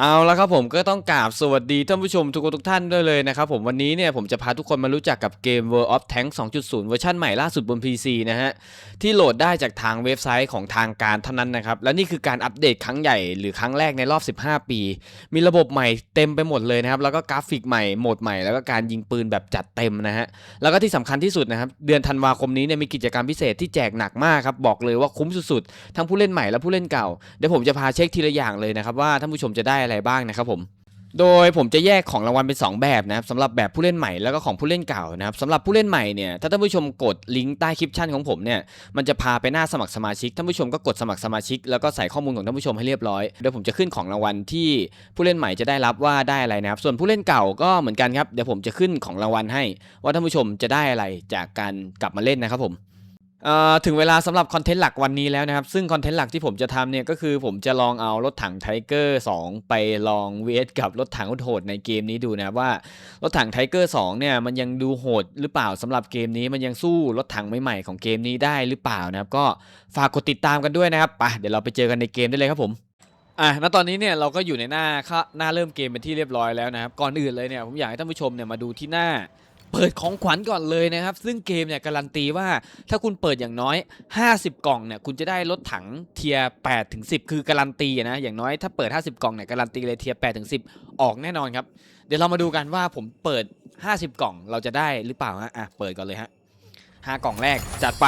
เอาละครับผมก็ต้องกราบสวัสดีท่านผู้ชมทุกคนทุกท่านด้วยเลยนะครับผมวันนี้เนี่ยผมจะพาทุกคนมารู้จักกับเกม World of Tanks 2.0 เวอร์ชันใหม่ล่าสุดบน PC นะฮะ ที่โหลดได้จากทางเว็บไซต์ของทางการเท่านั้นนะครับ และนี่คือการอัปเดตครั้งใหญ่หรือครั้งแรกในรอบ 15 ปี มีระบบใหม่เต็มไปหมดเลยนะครับ แล้วก็กราฟิกใหม่โหมดใหม่แล้วก็การยิงปืนแบบจัดเต็มนะฮะแล้วก็ที่สำคัญที่สุดนะครับเดือนธันวาคมนี้เนี่ยมีกิจกรรมพิเศษที่แจกหนักมากครับบอกเลยว่าคุ้มสุดๆทั้งผู้เล่นใหม่และผู้เล่นเก่าเดี๋ยวผมจะพาเช็คทีละอย่างเลยนะครับว่าท่านผู้ชมจะได้อะไรบ้างนะครับผมโดยผมจะแยกของรางวัลเป็น 2 แบบนะครับสำหรับแบบผู้เล่นใหม่แล้วก็ของผู้เล่นเก่านะครับสำหรับผู้เล่นใหม่เนี่ยถ้าท่านผู้ชมกดลิงก์ใต้คลิปชั่นของผมเนี่ยมันจะพาไปหน้าสมัครสมาชิกท่านผู้ชมก็กดสมัครสมาชิก แล้วก็ใส่ข้อมูลของท่านผู้ชมให้เรียบร้อยเดี๋ยวผมจะขึ้นของรางวัลที่ผู้เล่นใหม่จะได้รับว่าได้อะไรนะครับส่วนผู้เล่นเก่าก็เหมือนกันครับเดี๋ยวผมจะขึ้นของรางวัลให้ ว่าท่านผู้ชมจะได้อะไรจากการกลับมาเล่นนะครับผม ถึงเวลาสำหรับคอนเทนต์หลักวันนี้แล้วนะครับ ซึ่งคอนเทนต์หลักที่ผมจะทำเนี่ยก็คือผมจะลองเอารถถังไทเกอร์2ไปลองเวทกับรถถังโหดในเกมนี้ดูนะว่ารถถังไทเกอร์2เนี่ยมันยังดูโหดหรือเปล่าสำหรับเกมนี้มันยังสู้รถถังใหม่ๆของเกมนี้ได้หรือเปล่านะครับก็ฝากกดติดตามกันด้วยนะครับไปเดี๋ยวเราไปเจอกันในเกมได้เลยครับผมอะณตอนนี้เนี่ยเราก็อยู่ในหน้าค่าหน้าเริ่มเกมเป็นที่เรียบร้อยแล้วนะครับก่อนอื่นเลยเนี่ยผมอยากให้ท่านผู้ชมเนี่ยมาดูที่หน้า เปิดของขวัญก่อนเลยนะครับ ซึ่งเกมเนี่ยการันตีว่าถ้าคุณเปิดอย่างน้อย 50 กล่องเนี่ยคุณจะได้รถถังเทียร์8ถึง10 คือการันตีอะนะอย่างน้อยถ้าเปิด 50 กล่องเนี่ยการันตีเลยเทียร์8ถึง10 ออกแน่นอนครับ เดี๋ยวเรามาดูกันว่าผมเปิด 50 กล่องเราจะได้หรือเปล่าฮะอะเปิดก่อนเลยฮะห้ากล่องแรกจัดไป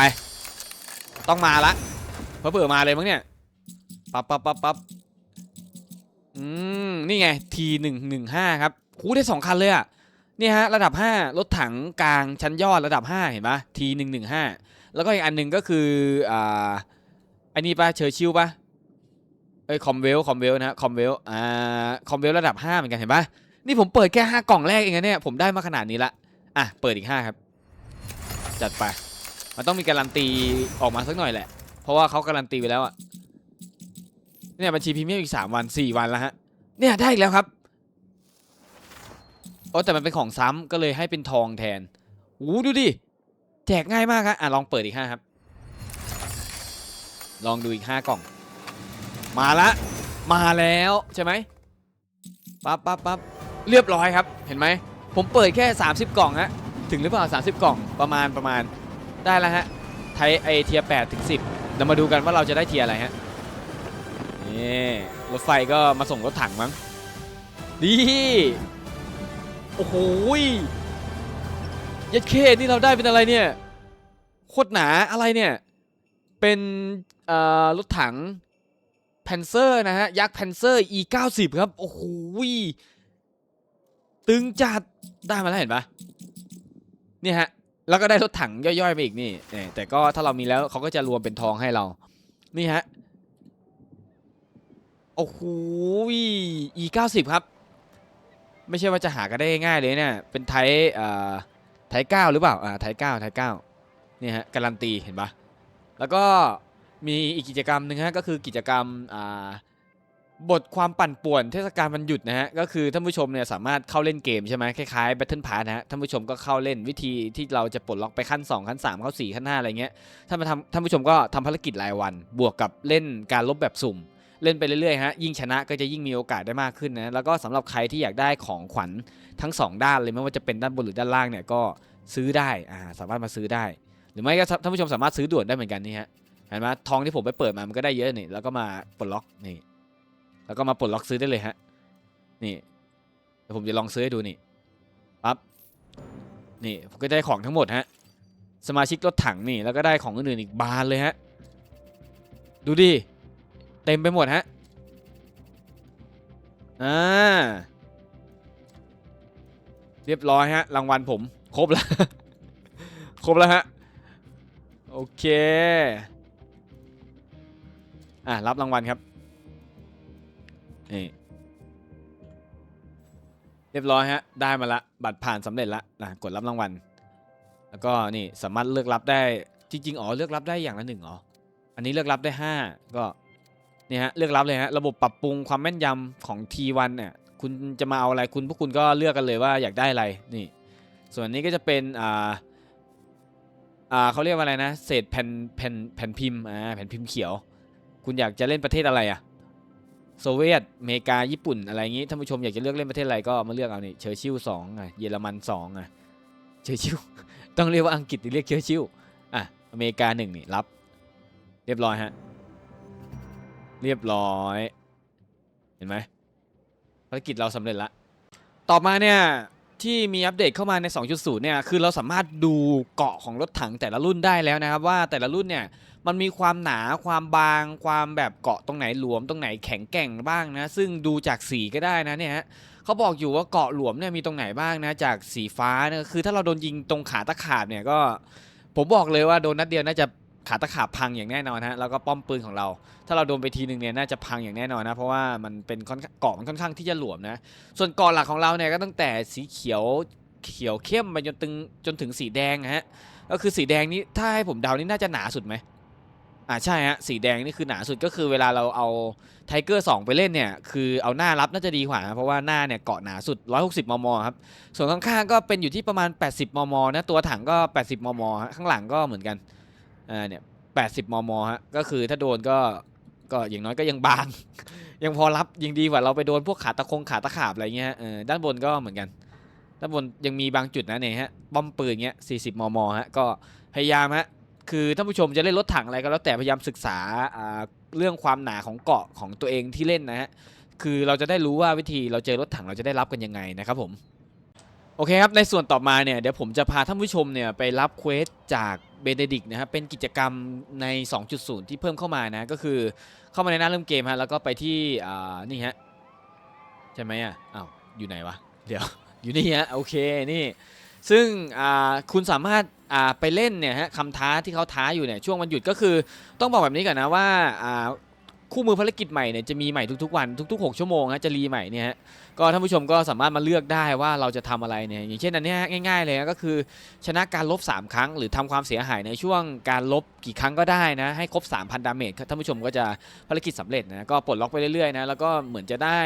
ต้องมาละเพอเปิดมาเลยมั้งเนี่ยปั๊บปั๊บปั๊บปั๊บอืมนี่ไง T หนึ่งหนึ่งห้าครับคูได้สองคันเลยอะ เนี่ยฮะระดับ 5 รถถังกลางชั้นยอดระดับ 5 เห็นปะ T หนึ่งหนึ่งห้าแล้วก็อีกอันหนึ่งก็คืออ่าอันนี้ปะเชอร์ชิลปะเอ้ยคอมเวลคอมเวลนะฮะคอมเวลอ่าคอมเวลระดับ 5 เหมือนกันเห็นปะนี่ผมเปิดแค่ 5 กล่องแรกเองนะเนี่ยผมได้มาขนาดนี้ละอะเปิดอีก 5 ครับ จัดไป มันต้องมีการันตีออกมาสักหน่อยแหละ เพราะว่าเขาการันตีไปแล้วอะเนี่ยบัญชีพรีเมียมอีก 3 วัน 4 วันแล้วฮะเนี่ยได้อีกแล้วครับ โอ้แต่มันเป็นของซ้ำก็เลยให้เป็นทองแทนโอ้ดูดิ แจกง่ายมากครับอะลองเปิดอีกห้าครับ ลองดูอีก5กล่อง มาละ มาแล้วใช่ไหมปั๊บปั๊บปั๊บเรียบร้อยครับ เห็นไหม ผมเปิดแค่ 30 กล่องฮะ ถึงหรือเปล่า 30 กล่อง ประมาณประมาณ ได้แล้วฮะ ไทยไอเทีย8ถึง10เรามาดูกันว่าเราจะได้เทียอะไรฮะ นี่ รถไฟก็มาส่งรถถังมั้งดี อ้โหยัดเคนี่เราได้เป็นอะไรเนี่ยโคตรหนาอะไรเนี่ย เป็นรถถังแพนเซอร์นะฮะ ยักษ์แพนเซอร์ e 9 0ครับ โอ้โหตึงจัดได้มาแล้วเห็นปะเนี่ยฮะ แล้วก็ได้รถถังย่อยๆไปอีกนี่เนี่ยแต่ก็ถ้าเรามีแล้วเขาก็จะรวมเป็นทองให้เรา นี่ฮะ โอ้โหอีเก้าสิบครับ ไม่ใช่ว่าจะหากันได้ง่ายเลยเนี่ยเป็นไทยอ่าไทยเก้าหรือเปล่าอ่าไทยเก้าไทยเก้าเนี่ยฮะการันตีเห็นปะแล้วก็มีอีกกิจกรรมหนึ่งฮะก็คือกิจกรรมอ่าบทความปั่นป่วนเทศกาลวันหยุดนะฮะก็คือท่านผู้ชมเนี่ยสามารถเข้าเล่นเกมใช่ไหมคล้ายๆ Battle Pass นะฮะท่านผู้ชมก็เข้าเล่นวิธีที่เราจะปลดล็อกไปขั้น 2 ขั้น 3 ขั้น4ขั้น5อะไรเงี้ยท่านมาทำท่านผู้ชมก็ทำภารกิจรายวัน บวกกับเล่นการลบแบบสุ่ม เล่นไปเรื่อยๆฮะยิ่งชนะก็จะยิ่งมีโอกาสได้มากขึ้นนะแล้วก็สำหรับใครที่อยากได้ของขวัญทั้ง 2 ด้านเลยไม่ว่าจะเป็นด้านบนหรือด้านล่างเนี่ยก็ซื้อได้อ่าสามารถมาซื้อได้ หรือไม่ก็ท่านผู้ชมสามารถซื้อด่วนได้เหมือนกันนี่ฮะเห็นไหมทองที่ผมไปเปิดมามันก็ได้เยอะนี่แล้วก็มาปลดล็อกนี่แล้วก็มาปลดล็อกซื้อได้เลยฮะนี่เดี๋ยวผมจะลองซื้อให้ดูนี่ปั๊บนี่ผมก็ได้ของทั้งหมดฮะสมาชิกรถถังนี่แล้วก็ได้ของอื่นๆอีกบานเลยฮะดูดิ เต็มไปหมดฮะ อ่า เรียบร้อยฮะ รางวัลผม ครบแล้ว ครบแล้วฮะ โอเค อะรับรางวัลครับ นี่ เรียบร้อยฮะ ได้มาละ บัตรผ่านสำเร็จละนะ กดรับรางวัล แล้วก็นี่สามารถเลือกรับได้ จริง ๆ อ๋อ เลือกรับได้อย่างละหนึ่งอ๋อ อันนี้เลือกรับได้ 5 ก็ เนี่ยฮะเลือกรับเลยฮะระบบปรับปรุงความแม่นยำของ T1 เนี่ยคุณจะมาเอาอะไรคุณพวกคุณก็เลือกกันเลยว่าอยากได้อะไรนี่ ส่วนนี้ก็จะเป็นอ่าอ่าเขาเรียกว่าอะไรนะ เศษแผ่นแผ่นแผ่นพิมพ์อ่าแผ่นพิมพ์เขียว คุณอยากจะเล่นประเทศอะไรอะโซเวียตอเมริกาญี่ปุ่นอะไรอย่างงี้ท่านผู้ชมอยากจะเลือกเล่นประเทศอะไรก็มาเลือกเอานี่เชอร์ชิลสองอะเยอรมันสองอะเชอร์ชิลต้องเรียกว่าอังกฤษหรือเรียกเชอร์ชิลอะอเมริกาหนึ่งนี่รับ เรียบร้อยฮะ เรียบร้อย เห็นไหมภารกิจเราสำเร็จละ ต่อมาเนี่ยที่มีอัปเดตเข้ามาใน 2.0 เนี่ย คือเราสามารถดูเกาะของรถถังแต่ละรุ่นได้แล้วนะครับ ว่าแต่ละรุ่นเนี่ย มันมีความหนา ความบาง ความแบบเกาะตรงไหนหลวม ตรงไหนแข็งแกร่งบ้างนะ ซึ่งดูจากสีก็ได้นะเนี่ยเขาบอกอยู่ว่าเกาะหลวมเนี่ยมีตรงไหนบ้างนะ จากสีฟ้าเนี่ยคือถ้าเราโดนยิงตรงขาตะขาบเนี่ยก็ ผมบอกเลยว่าโดนนัดเดียวน่าจะ ขาตะขาบพังอย่างแน่นอนฮะแล้วก็ป้อมปืนของเรา ถ้าเราโดนไปทีหนึ่งเนี่ยน่าจะพังอย่างแน่นอนนะเพราะว่ามันเป็นค่องเกาะมันค่อนข้างที่จะหลวมนะส่วนเกาะหลักของเราเนี่ยก็ตั้งแต่สีเขียวเขียวเข้มไปจนถึงจนถึงสีแดงฮะก็คือสีแดงนี้ถ้าให้ผมเดานี่น่าจะหนาสุดไหมอ่าใช่ฮะสีแดงนี่คือหนาสุดก็คือเวลาเราเอาไทเกอร์2ไปเล่นเนี่ยคือเอาหน้ารับน่าจะดีกว่านะเพราะว่าหน้าเนี่ยเกาะหนาสุด 160 มมครับส่วนข้างๆก็เป็นอยู่ที่ประมาณ 80 มมนะตัวถังก็ 80 มมข้างหลังก็เหมือนกัน อ่าเนี่ย80มมฮะก็คือถ้าโดนก็ก็อย่างน้อยก็ยังบาง ยังพอรับยังดีกว่าเราไปโดนพวกขาตะคงขาตะขาบอะไรเงี้ยฮะเออด้านบนก็เหมือนกัน ด้านบนยังมีบางจุดนะเนี่ยฮะป้อมปืนเงี้ย40มมฮะก็พยายามฮะคือท่านผู้ชมจะเล่นรถถังอะไรก็แล้วแต่พยายามศึกษาอ่าเรื่องความหนาของเกาะของตัวเองที่เล่นนะฮะคือเราจะได้รู้ว่าวิธีเราเจอรถถังเราจะได้รับกันยังไงนะครับผมโอเคครับในส่วนต่อมาเนี่ยเดี๋ยวผมจะพาท่านผู้ชมเนี่ยไปรับเควสจาก เบเนดิกนะครับเป็นกิจกรรมใน 2.0 ที่เพิ่มเข้ามานะ ก็คือเข้ามาในหน้าเริ่มเกมฮะแล้วก็ไปที่อ่านี่ฮะใช่ไหมอะอ้าวอยู่ไหนวะ เดี๋ยวอยู่นี่ฮะโอเคนี่ ซึ่งคุณสามารถไปเล่นเนี่ยฮะคำท้าที่เขาท้าอยู่เนี่ยช่วงวันหยุดก็คือต้องบอกแบบนี้ก่อนนะว่า คู่มือภารกิจใหม่เนี่ยจะมีใหม่ทุกๆวันทุกๆ 6 ชั่วโมงฮะจะรีใหม่เนี่ยฮะก็ท่านผู้ชมก็สามารถมาเลือกได้ว่าเราจะทำอะไรเนี่ยอย่างเช่นอันนี้ง่ายๆเลยนะก็คือชนะการลบ 3 ครั้ง หรือทำความเสียหายในช่วงการลบกี่ครั้งก็ได้นะให้ครบ 3,000 ดาเมจท่านผู้ชมก็จะภารกิจสำเร็จนะก็ปลดล็อกไปเรื่อยๆนะแล้วก็เหมือนจะได้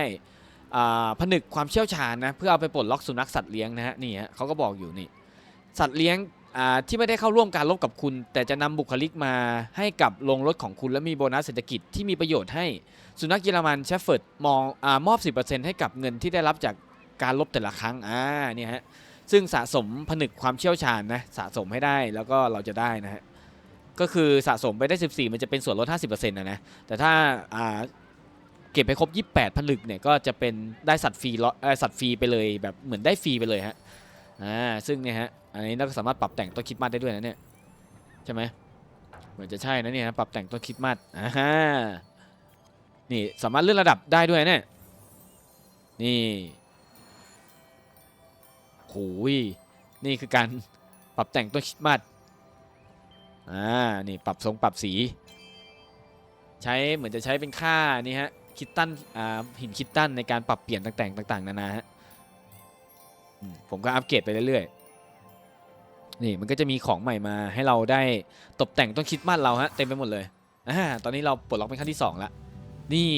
ผนึกความเชี่ยวชาญนะเพื่อเอาไปปลดล็อกสุนัขสัตว์เลี้ยงนะฮะนี่ฮะเขาก็บอกอยู่นี่สัตว์เลี้ยง ที่ไม่ได้เข้าร่วมการลบกับคุณ แต่จะนำบุคลิกมาให้กับโรงรถของคุณและมีโบนัสเศรษฐกิจที่มีประโยชน์ให้ สุนัขเยอรมันเชฟเฟิร์ดมองอมอบ 10%ให้กับเงินที่ได้รับจากการลบแต่ละครั้งอ่าเนี่ยฮะซึ่งสะสมผนึกความเชี่ยวชาญนะสะสมให้ได้แล้วก็เราจะได้นะฮะก็คือสะสมไปได้ 14 มันจะเป็นส่วนลด 50%นะนะแต่ถ้าอ่าเก็บไปครบ 28ผลึกเนี่ยก็จะเป็นได้สัตว์ฟรีสัตว์ฟรีไปเลยแบบเหมือนได้ฟรีไปเลยฮะ อ่าซึ่งเนี่ยฮะอันนี้เราก็สามารถปรับแต่งต้นคริดมัดได้ด้วยนะเนี่ยใช่ไหมเหมือนจะใช่นะเนี่ยปรับแต่งต้นคริดมัดอ่าฮะนี่สามารถเลื่อนระดับได้ด้วยเนี่ยนี่โหยนี่คือการปรับแต่งต้นคริดมัดอ่านี่ปรับทรงปรับสี ใช้เหมือนจะใช้เป็นค่านี่ฮะคิดตันอ่าหินคิดตันในการปรับเปลี่ยนต่างๆต่าง ๆ นานาฮะ ผมก็อัปเกรดไปเรื่อยๆ นี่มันก็จะมีของใหม่มาให้เราได้ตกแต่งต้นคิดมัดเราฮะเต็มไปหมดเลยอ่าตอนนี้เราปลดล็อกเป็นขั้นที่2แล้วนี่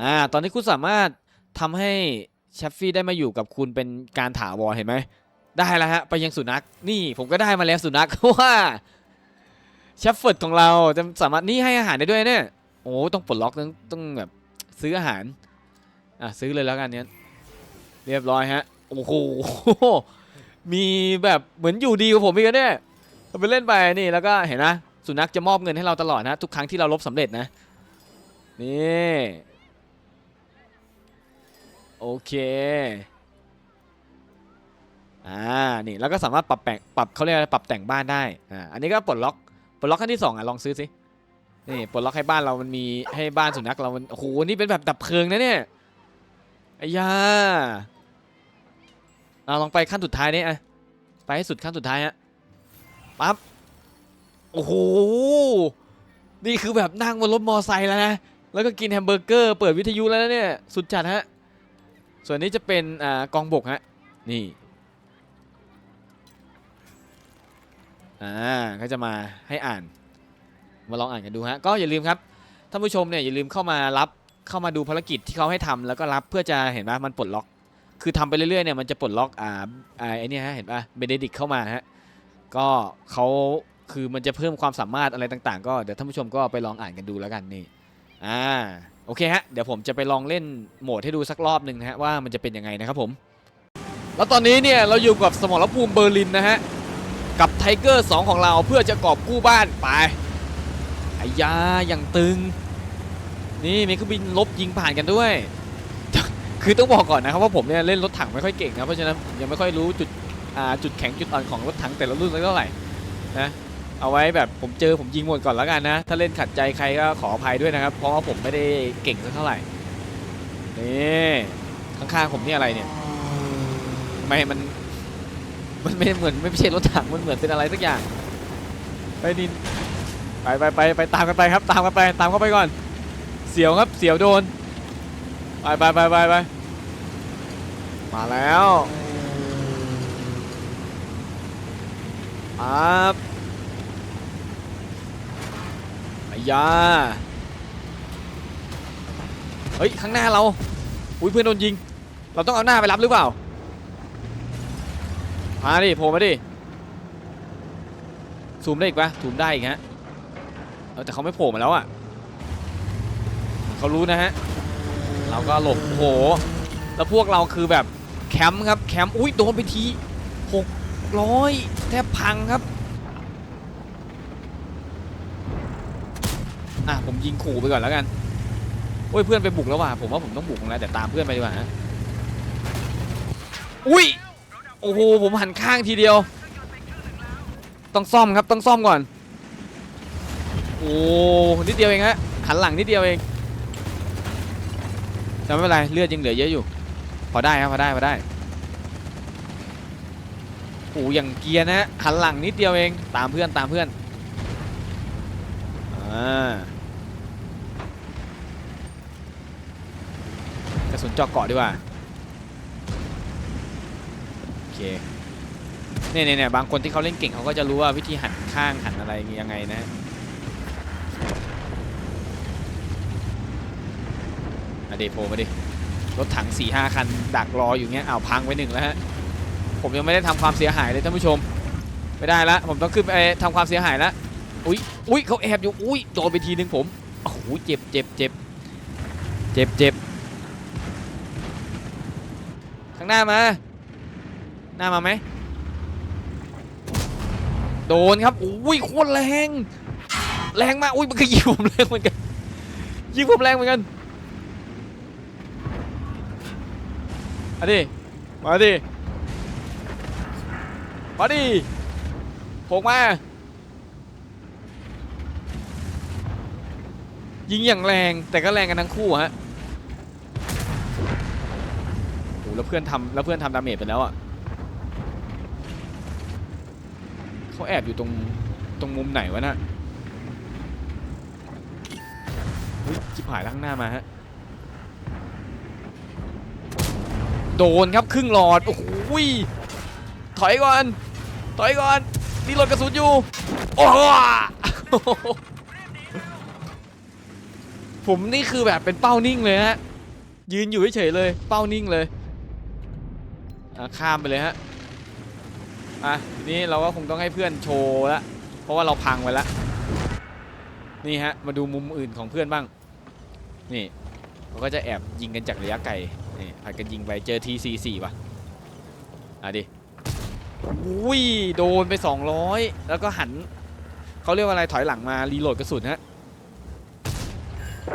อ่าตอนนี้คุณสามารถทำให้เชฟฟี่ได้มาอยู่กับคุณเป็นการถาวรเห็นไหมได้แล้วฮะไปยังสุนัขนี่ผมก็ได้มาแล้วสุนัขว่าเชฟเฟิร์ดของเราจะสามารถนี่ให้อาหารได้ด้วยเนี่ยโอ้ต้องปลดล็อกต้องต้องแบบซื้ออาหารอะซื้อเลยแล้วกันเนี้ย เรียบร้อยฮะ โอ้โห มีแบบเหมือนอยู่ดีกับผมอีกเนี่ยเราไปเล่นไปนี่แล้วก็เห็นนะสุนัขจะมอบเงินให้เราตลอดนะ ทุกครั้งที่เราลบสำเร็จนะ นี่โอเค อ่า นี่ แล้วก็สามารถปรับแต่ง ปรับเขาเรียกอะไร ปรับแต่งบ้านได้ อ่า อันนี้ก็ปลดล็อก ปลดล็อกขั้นที่สองอะ ลองซื้อสิ นี่ ปลดล็อกให้บ้านเรามันมี ให้บ้านสุนัขเรามัน โอ้โห นี่เป็นแบบดับเพลิงนะเนี่ย ไอ้ยาเอาลองไปขั้นสุดท้ายนี่อะไปให้สุดขั้นสุดท้ายฮะปั๊บโอ้โหนี่คือแบบนั่งบนรถมอไซค์แล้วนะแล้วก็กินแฮมเบอร์เกอร์เปิดวิทยุแล้วเนี่ยสุดจัดฮะส่วนนี้จะเป็นอ่ากองบกฮะนี่อ่าก็จะมาให้อ่าน มาลองอ่านกันดูฮะก็อย่าลืมครับท่านผู้ชมเนี่ยอย่าลืมเข้ามารับ เข้ามาดูภารกิจที่เขาให้ทำแล้วก็รับเพื่อจะเห็นว่ามันปลดล็อก คือทำไปเรื่อยๆเนี่ยมันจะปลดล็อกอ่าอ่าไอเนี่ฮะเห็นป่ะเบเนดิกเข้ามาฮะก็เขาคือมันจะเพิ่มความสามารถอะไรต่างๆ ก็เดี๋ยวท่านผู้ชมก็ไปลองอ่านกันดูแล้วกันนี่อ่าโอเคฮะเดี๋ยวผมจะไปลองเล่นโหมดให้ดูสักรอบหนึ่งนะฮะว่ามันจะเป็นยังไงนะครับผม แล้วตอนนี้เนี่ยเราอยู่กับสมรภูมิเบอร์ลินนะฮะกับไทเกอร์2ของเราเพื่อจะกอบกู้บ้านไปอ้ยาอย่างตึง นี่มีเครื่องบินลบยิงผ่านกันด้วย คือต้องบอกก่อนนะครับว่าผมเนี่ยเล่นรถถังไม่ค่อยเก่งนะเพราะฉะนั้นยังไม่ค่อยรู้จุดจุดแข็งจุดอ่อนของรถถังแต่ละรุ่นสักเท่าไหร่นะเอาไว้แบบผมเจอผมยิงหมดก่อนแล้วกันนะ ถ้าเล่นขัดใจใครก็ขออภัยด้วยนะครับ เพราะว่าผมไม่ได้เก่งสักเท่าไหร่นี่ข้างๆผมนี่อะไรเนี่ยทำไมมันมันไม่เหมือนไม่ใช่รถถังมันเหมือนเป็นอะไรสักอย่างไปดินไปไปไปไปตามกันไปครับ ตามกันไปตามเข้าไปก่อน เสียวครับเสียวโดน ไปไปไปไปไปมาแล้วครับไอ้ยาเฮ้ยข้างหน้าเรา อุ้ยเพื่อนโดนยิง เราต้องเอาหน้าไปรับหรือเปล่า มาดิโผล่มาดิ ซูมได้อีกปะซูมได้อีกฮะ แต่เขาไม่โผล่มาแล้วอะ เขารู้นะฮะ เราก็หลบโอ้โห แล้วพวกเราคือแบบแคมป์ครับแคมป์อุ้ยโดนไปทีหกร้อยแทบพังครับอะผมยิงขู่ไปก่อนแล้วกันโอ้ยเพื่อนไปบุกแล้วว่ะผมว่าผมต้องบุกแล้วแต่ตามเพื่อนไปดีกว่าฮะอุ้ยโอ้โหผมหันข้างทีเดียว ต้องซ่อมครับต้องซ่อมก่อน โอ้นิดเดียวเองฮะหันหลังนิดเดียวเอง แต่ไม่เป็นไรเลือดยังเหลือเยอะอยู่ พอได้ครับพอได้พอได้โอ้อย่างเกียร์นะฮะหันหลังนิดเดียวเองตามเพื่อนตามเพื่อนอ่ากระสุนเจาะเกาะดีกว่าโอเคเนี่ยเนี่ยเนี่ยบางคนที่เขาเล่นเก่งเขาก็จะรู้ว่าวิธีหันข้างหันอะไรยังไงนะ มาดิโผล่มาดิ รถถัง4ี่ห้าคัน ดักรออยู่เงี้ยอ้าวพังไปหนึ่งแล้วฮะ ผมยังไม่ได้ทำความเสียหายเลยท่านผู้ชม ไม่ได้ละ ผมต้องขึ้นไปทำความเสียหายละอุ้ยอุ้ยเขาแอบอยู่ อุ้ยโดนไปทีนึงผม โอ้โห เจ็บเจ็บเจ็บเจ็บเจ็บข้างหน้ามา หน้ามาไหม โดนครับ อุ้ยโคตรแรง แรงมาก อุ้ยมันก็ยิงผมแรงเหมือนกัน ยิงผมแรงเหมือนกัน มาดิ มาดิ มาดิโผล่มา ยิงอย่างแรงแต่ก็แรงกันทั้งคู่ฮะโอ้แล้วเพื่อนทำแล้วเพื่อนทำดาเมจไปแล้วอะเขาแอบอยู่ตรงตรงมุมไหนวะน่ะอุ๊ยจิบหายล้วข้างหน้ามาฮะ โดนครับครึ่งหลอด โอ้โหถอยก่อน ถอยก่อนนี่รถกระสุนอยู่ โอ้โหผมนี่คือแบบเป็นเป้านิ่งเลยฮะ ยืนอยู่เฉยเลย เป้านิ่งเลยข้ามไปเลยฮะ อะทีนี้เราก็คงต้องให้เพื่อนโชว์ละ เพราะว่าเราพังไปแล้วนี่ฮะ มาดูมุมอื่นของเพื่อนบ้าง นี่เขาก็จะแอบยิงกันจากระยะไกล นี่ผัดกันยิงไปเจอทีซีสี่ว่ะอะดิอุ้ยโดนไป 200 แล้วก็หัน เขาเรียกว่าอะไรถอยหลังมา รีโหลดกระสุนฮะ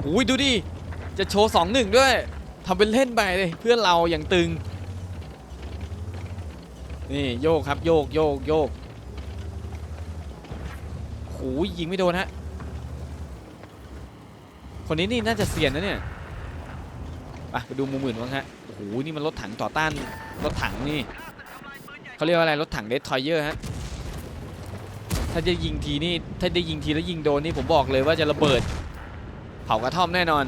อุ้ยดูดิ จะโชว์ 2-1 ด้วยทำเป็นเล่นไปเลยเพื่อนเราอย่างตึง นี่โยกครับโยกโยกโยกโอ้ยยิงไม่โดนฮะ คนนี้นี่น่าจะเซียนนะเนี่ย ไปไปดูมุมอื่นบ้างฮะโอ้โหนี่มันรถถังต่อต้านรถถังนี่เขาเรียกว่าอะไรรถถังเดสทอยเยอร์ฮะถ้าจะยิงทีนี่ถ้าได้ยิงทีแล้วยิงโดนนี่ผมบอกเลยว่าจะระเบิด เผากระท่อมแน่นอน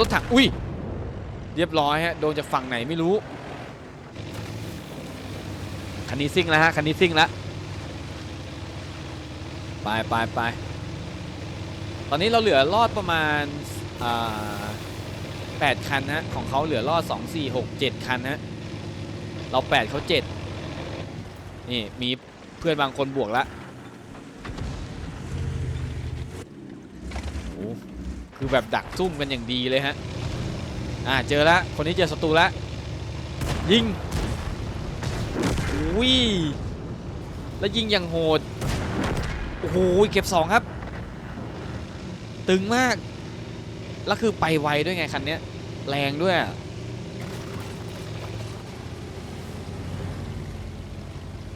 รถถังอุ้ยเรียบร้อยฮะโดนจากฝั่งไหนไม่รู้คันนี้ซิ่งแล้วฮะคันนี้ซิ่งแล้วไปไปไป ตอนนี้เราเหลือรอดประมาณอ่า8คันฮะของเขาเหลือรอด2 4 6 7คันฮะเรา8เขา7นี่มีเพื่อนบางคนบวกละคือแบบดักซุ่มกันอย่างดีเลยฮะอ่าเจอแล้วคนนี้เจอศัตรูแล้วยิงอุ้ยแล้วยิงอย่างโหดโอ้โหเก็บสองครับ ตึงมาก แล้วคือไปไวด้วยไงคันนี้แรงด้วย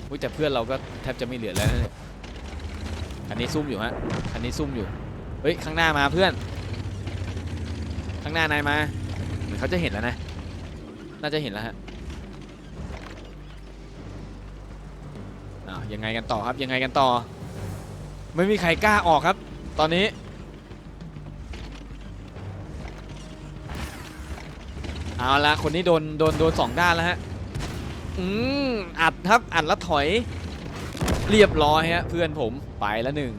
อุ้ยแต่เพื่อนเราก็แทบจะไม่เหลือแล้วนะคันนี้ซุ่มอยู่ฮะคันนี้ซุ่มอยู่ เฮ้ยข้างหน้ามาเพื่อน ข้างหน้านายมา เหมือนเขาจะเห็นแล้วนะ น่าจะเห็นแล้วฮะอ้าวยังไงกันต่อครับยังไงกันต่อ ไม่มีใครกล้าออกครับ ตอนนี้ เอาละคนนี้โดนโดนโดนสองด้านแล้วฮะอืมอัดครับอัดแล้วถอย เรียบร้อยฮะเพื่อนผมไปแล้วหนึ่ง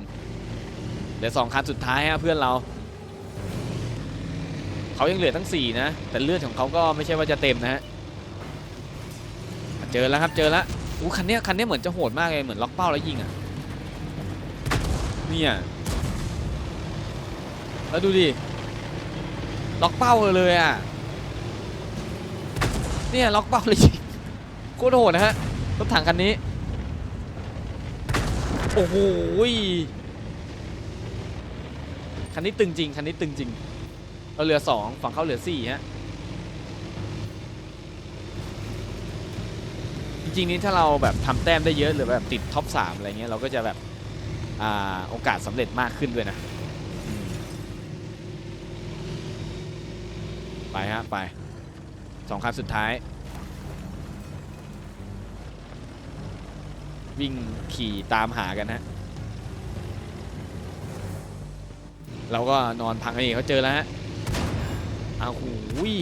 เหลือสองคันสุดท้ายฮะเพื่อนเราเขายังเหลือทั้งสี่นะแต่เลือดของเขาก็ไม่ใช่ว่าจะเต็มนะฮะเจอแล้วครับเจอแล้วอู้คันเนี้ยคันเนี้ยเหมือนจะโหดมากเลยเหมือนล็อกเป้าแล้วยิงอะเนี่ยแล้วดูดิล็อกเป้าเลยอะ เนี่ยล็อกเป้าเลยยิงโคตรโหดนะฮะรถถังคันนี้ โอ้โหคันนี้ตึงจริงคันนี้ตึงจริง เราเหลือสองฝั่งเขาเหลือสี่ฮะจริงๆนี้ถ้าเราแบบทำแต้มได้เยอะหรือแบบติดท็อปสามอะไรเงี้ยเราก็จะแบบอ่าโอกาสสำเร็จมากขึ้นด้วยนะไปฮะไป สองคันสุดท้าย วิ่งขี่ตามหากันฮะเราก็นอนพังไอ้นี่เขาเจอแล้วฮะอ้าวหูย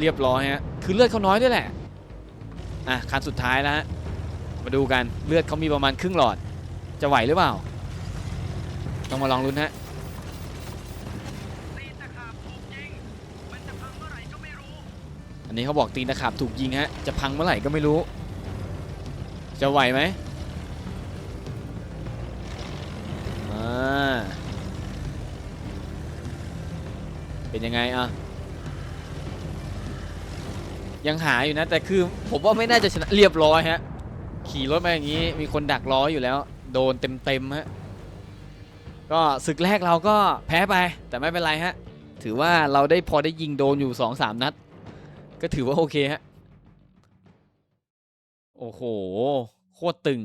เรียบร้อยฮะคือเลือดเขาน้อยด้วยแหละอะคันสุดท้ายแล้วฮะมาดูกันเลือดเขามีประมาณครึ่งหลอดจะไหวหรือเปล่า ต้องมาลองลุ้นฮะ อันนี้เขาบอกตีนตะขาบถูกยิงฮะ จะพังเมื่อไหร่ก็ไม่รู้ จะไหวไหมอ่าเป็นยังไงอะ ยังหาอยู่นะ แต่คือผมว่าไม่น่าจะชนะเรียบร้อยฮะ ขี่รถมาอย่างนี้มีคนดักล้ออยู่แล้ว โดนเต็มๆฮะ ก็ศึกแรกเราก็แพ้ไปแต่ไม่เป็นไรฮะ ถือว่าเราได้พอได้ยิงโดนอยู่ 2-3สามนัด ก็ถือว่าโอเคฮะ โอ้โห โคตรตึง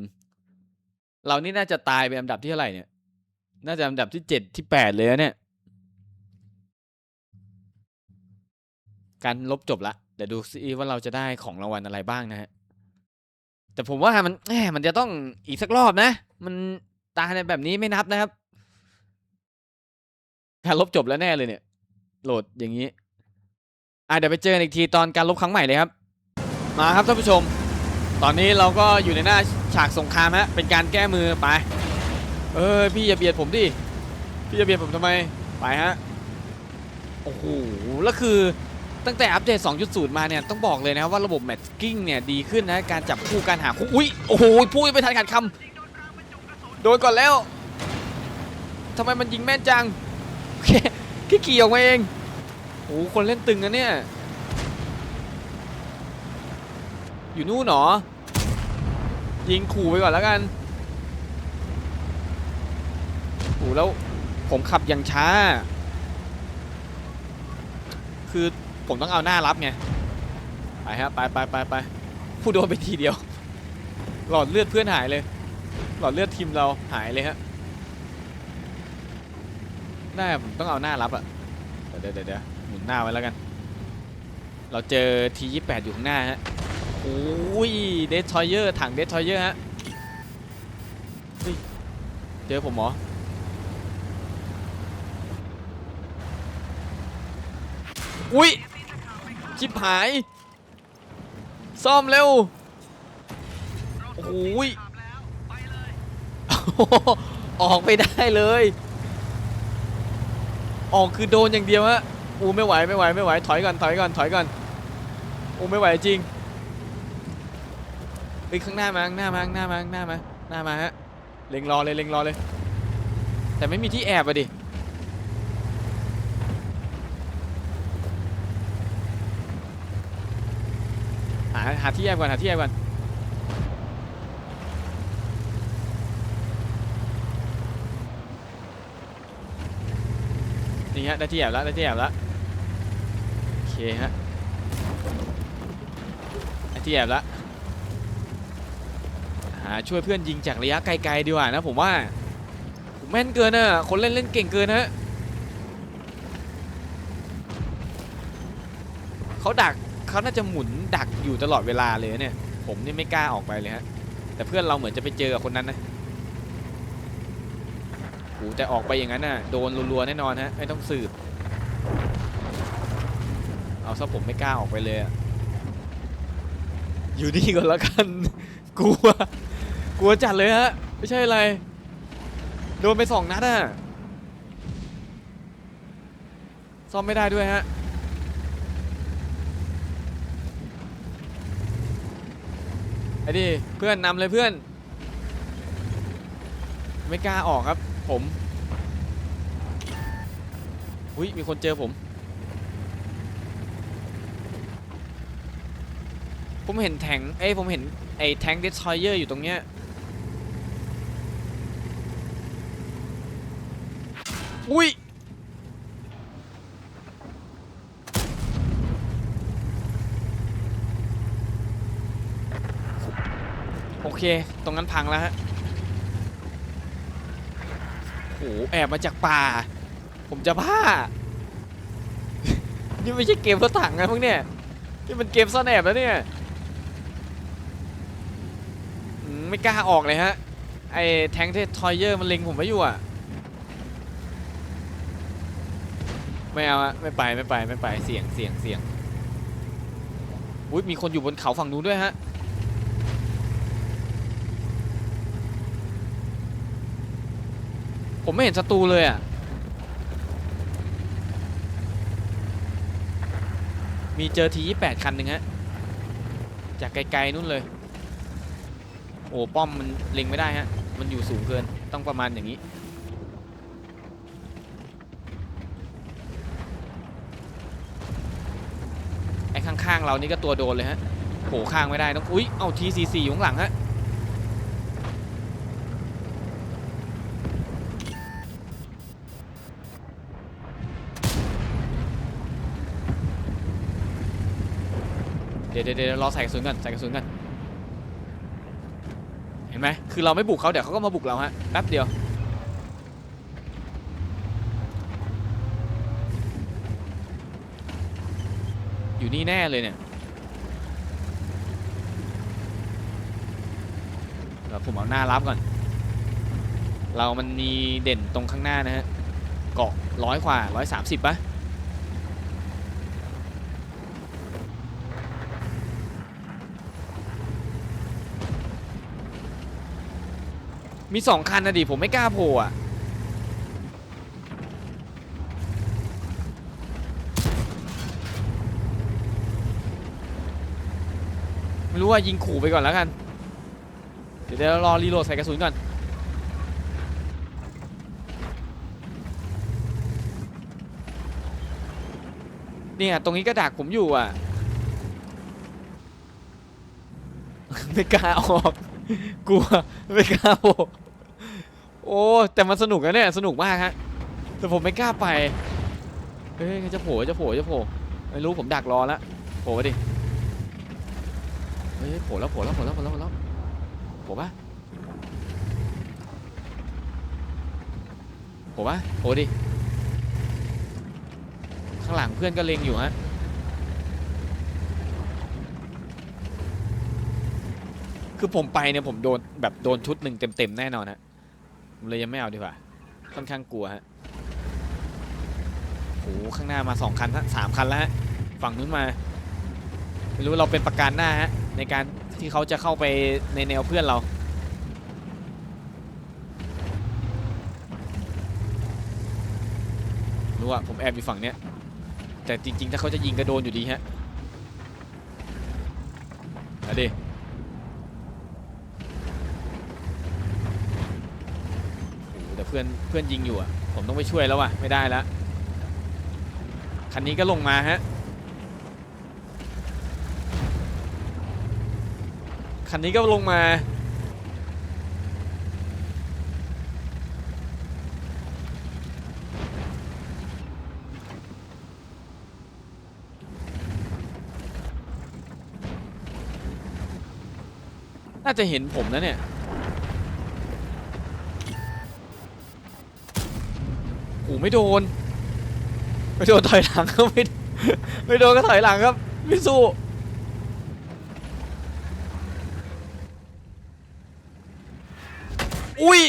เรานี่น่าจะตายเป็นอันดับที่เท่าไหร่เนี่ย น่าจะอันดับที่เจ็ดที่แปดเลยนะเนี่ย การลบจบละ เดี๋ยวดูซิว่าเราจะได้ของรางวัลอะไรบ้างนะฮะ แต่ผมว่ามันแหมมันจะต้องอีกสักรอบนะ มันตายในแบบนี้ไม่นับนะครับ การลบจบแล้วแน่เลยเนี่ย โหลดอย่างนี้ อะเดี๋ยวไปเจอกันอีกทีตอนการลบครั้งใหม่เลยครับ มาครับท่านผู้ชม ตอนนี้เราก็อยู่ในหน้าฉากสงครามฮะเป็นการแก้มือไป เออพี่อย่าเบียดผมดิพี่จะเบียดผมทำไมไปฮะโอ้โหแล้วคือตั้งแต่อัปเดต 2.0 มาเนี่ยต้องบอกเลยนะครับว่าระบบแมทกิ้งเนี่ยดีขึ้นนะการจับคู่การหาคู่อุ้ยโอ้โหพูดไม่ทันขาดคำโดนก่อนแล้วทำไมมันยิงแม่นจังแค่แค่ขี่ออกมาเอง โอ้โหคนเล่นตึงนะเนี่ย อยู่นู่นเหรอ ยิงขู่ไปก่อนแล้วกันโอ้โหแล้วผมขับอย่างช้า คือผมต้องเอาหน้ารับไง ไปครับไปไปไปไปผู้โดนไปทีเดียว หลอดเลือดเพื่อนหายเลย หลอดเลือดทีมเราหายเลยฮะได้ผมต้องเอาหน้ารับอะเดี๋ยวเดี๋ยวเดี๋ยว หมุนหน้าไว้แล้วกัน เราเจอทียี่แปดอยู่ข้างหน้าฮะโอ้ยเดสทอยเยอร์ถังเดสทอยเยอร์ฮะเจอผมเหรออุ้ยชิบหาย ซ่อมเร็ว โอ้ยออกไปได้เลย ออกคือโดนอย่างเดียวฮะ อูไม่ไหวไม่ไหวไม่ไหวถอยกันถอยกันถอยกันอูไม่ไหวจริงไปข้างหน้ามาข้างหน้ามาข้างหน้ามาข้างหน้ามาหน้ามาฮะเล็งรอเลยเล็งรอเลย แต่ไม่มีที่แอบอะดิหาหาที่แอบก่อนหาที่แอบก่อนนี่ฮะได้ที่แอบแล้วได้ที่แอบแล้ว เคฮะได้ที่แอบล้วหาช่วยเพื่อนยิงจากระยะไกลๆดีกว่านะผมว่าผมแม่นเกินอะคนเล่นเล่นเก่งเกินฮะเขาดักเขาน่าจะหมุนดักอยู่ตลอดเวลาเลยเนี่ย ผมนี่ไม่กล้าออกไปเลยฮะแต่เพื่อนเราเหมือนจะไปเจอกับคนนั้นนะโอ้แต่ออกไปอย่างนั้นน่ะโดนรัวๆแน่นอนฮะไม่ต้องสืบ ซะผมไม่กล้าออกไปเลยอะอยู่นี่ก่อนแล้วกัน กลัว กลัวจัดเลยฮะ ไม่ใช่อะไร โดนไปสองนัดอะซ่อมไม่ได้ด้วยฮะ ไอ้ดิเพื่อนนำเลยเพื่อน ไม่กล้าออกครับ ผม อุ้ยมีคนเจอผม ผมเห็นแทงเอ้ยผมเห็นไอ้แทงเดสทอยเยอร์อยู่ตรงเนี้ยอุ้ยโอเค ตรงนั้นพังแล้วฮะโหแอบมาจากป่า ผมจะบ้า นี่ไม่ใช่เกมรถถังนะพวกเนี่ย นี่มันเกมซ่อนแอบแล้วเนี่ยอืม ไม่กล้าออกเลยฮะ ไอ้แทงเททอยเยอร์มันเล็งผมไว้อยู่อะ ไม่เอาอะไม่ไปไม่ไปไม่ไปเสี่ยงเสี่ยงเสี่ยงอุ้ยมีคนอยู่บนเขาฝั่งนู้นด้วยฮะ ผมไม่เห็นศัตรูเลยอะ มีเจอที28คันหนึ่งฮะ จากไกลๆนู่นเลย อ้ป้อมมันเล็งไม่ได้ฮะ มันอยู่สูงเกิน ต้องประมาณอย่างนี้ ไอ้ข้างๆ เรานี่ก็ตัวโดนเลยฮะโผล่ข้างไม่ได้ต้องอุ๊ย เอาทีซีซีอยู่ข้างหลังฮะ เดี๋ยวเดี๋ยวเดี๋ยวรอใส่กระสุนก่อนใส่กระสุนก่อน ไหมคือเราไม่บุกเขาเดี๋ยวเขาก็มาบุกเราฮะแป๊บเดียวอยู่นี่แน่เลยเนี่ยเดี๋ยวผมเอาหน้ารับก่อน เรามันมีเด่นตรงข้างหน้านะฮะ เกาะร้อยกว่าร้อยสามสิบปะ มีสองคันนะดิผมไม่กล้าโผล่อะไม่รู้ว่ายิงขู่ไปก่อนแล้วกันเดี๋ยวเดี๋ยวรอรีโหลดใส่กระสุนก่อนเนี่ยตรงนี้ก็ดักผมอยู่อะ ไม่กล้าออก กลัว ไม่กล้าโผล่ โอ้แต่มันสนุกนะเนี่ยสนุกมากฮะแต่ผมไม่กล้าไปเฮ้ยจะโผล่จะโผล่จะโผล่ไม่รู้ผมดักรอแล้วโผล่มาดิเฮ้ยโผล่แล้วโผล่แล้วโผล่แล้วโผล่แล้วโผล่แล้วโผล่ปะโผล่ปะโผล่ดิข้างหลังเพื่อนก็เล็งอยู่ฮะคือผมไปเนี่ยผมโดนแบบโดนชุดหนึ่งเต็มๆแน่นอนฮะ ผมเลยยังไม่เอาดีกว่า ค่อนข้างกลัวฮะโอ้โหข้างหน้ามาสองคันสามคันแล้วฮะฝั่งนู้นมาไม่รู้เราเป็นประการหน้าฮะในการที่เขาจะเข้าไปในแนวเพื่อนเรารู้ว่าผมแอบอยู่ฝั่งเนี้ยแต่จริงๆ ถ้าเขาจะยิงก็โดนอยู่ดีฮะเอาดิ โอ้โหแต่เพื่อนเพื่อนยิงอยู่อะผมต้องไปช่วยแล้วว่ะไม่ได้แล้วคันนี้ก็ลงมาฮะคันนี้ก็ลงมาน่าจะเห็นผมนะเนี่ย ไม่โดน ไม่โดนถอยหลังก็ไม่ไม่โดนก็ถอยหลังครับ ไม่สู้อุ้ย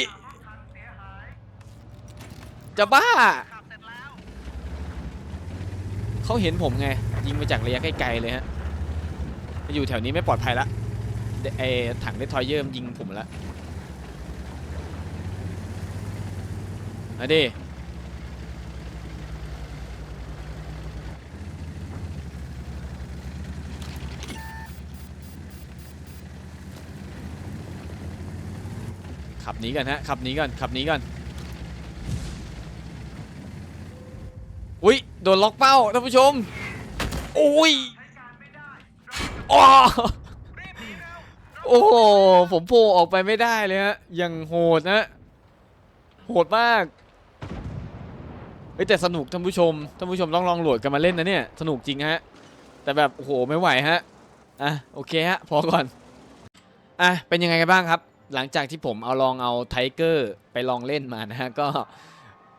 จะบ้า เขาเห็นผมไง ยิงมาจากระยะไกลๆเลยฮะอยู่แถวนี้ไม่ปลอดภัยละเดไอถังเดททอยเยอร์มยิงผมละมาดิ ขับหนีกันฮะขับหนีกันขับหนีกันอุ้ยโดนล็อกเป้าท่านผู้ชมอุ้ยอ้อโอ้โหผมโผล่ออกไปไม่ได้เลยฮะยังโหดนะโหดมากเฮ้ยแต่สนุกท่านผู้ชมท่านผู้ชมต้องลองโหลดกันมาเล่นนะเนี่ยสนุกจริงฮะแต่แบบโอ้โหไม่ไหวฮะอะโอเคฮะพอก่อนอะเป็นยังไงกันบ้างครับ หลังจากที่ผมเอาลองเอาไทเกอร์ไปลองเล่นมานะฮะก็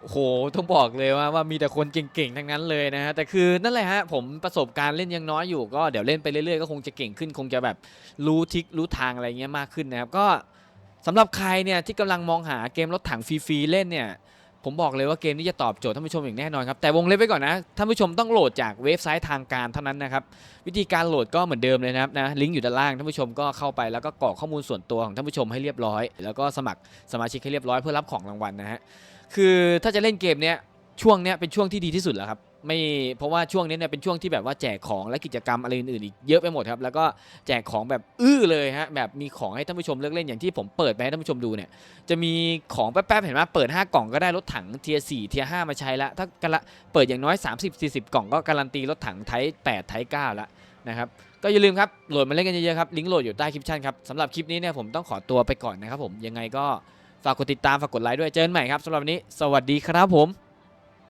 โหต้องบอกเลยว่าว่ามีแต่คนเก่งๆทั้งนั้นเลยนะฮะแต่คือนั่นแหละฮะผมประสบการณ์เล่นยังน้อยอยู่ก็เดี๋ยวเล่นไปเรื่อยๆก็คงจะเก่งขึ้น คงจะแบบรู้ทิกรู้ทางอะไรเงี้ยมากขึ้นนะครับก็สำหรับใครเนี่ยที่กำลังมองหาเกมรถถังฟรีๆเล่นเนี่ย ผมบอกเลยว่าเกมนี้จะตอบโจทย์ท่านผู้ชมอย่างแน่นอนครับแต่วงเล็บไว้ก่อนนะท่านผู้ชมต้องโหลดจากเว็บไซต์ทางการเท่านั้นนะครับวิธีการโหลดก็เหมือนเดิมเลยนะครับนะลิงก์อยู่ด้านล่างท่านผู้ชมก็เข้าไปแล้วก็กรอกข้อมูลส่วนตัวของท่านผู้ชมให้เรียบร้อย แล้วก็สมัครสมาชิกให้เรียบร้อยเพื่อรับของรางวัลนะฮะคือถ้าจะเล่นเกมเนี้ยช่วงเนี้ยเป็นช่วงที่ดีที่สุดแล้วครับไม่เพราะว่าช่วงนี้เนี่ยเป็นช่วงที่แบบว่าแจกของและกิจกรรมอะไรอื่นๆอีกเยอะไปหมดครับ แล้วก็แจกของแบบอื้อเลยฮะแบบมีของให้ท่านผู้ชมเลือกเล่นอย่างที่ผมเปิดไปให้ท่านผู้ชมดูเนี่ยจะมีของแป๊บๆเห็นไหมเปิด 5 กล่องก็ได้รถถังเทียร์4เทียร์5มาใช้ล้วถ้ากันละเปิดอย่างน้อย 30-40 กล่องก็การันตีรถถังไทป์8ไทป์9แล้วนะครับก็อย่าลืมครับโหลดมาเล่นกันเยอะๆครับลิงก์โหลดอยู่ใต้คลิปชั่นครับสำหรับคลิปนี้เนี่ยผมต้องขอตัวไปก่อนนะครับผมยังไงก็ฝากกดติดตามฝากกดไลค์ด้วยเจอกันใหม่ครับสำหรับวันนี้ สวัสดีครับผม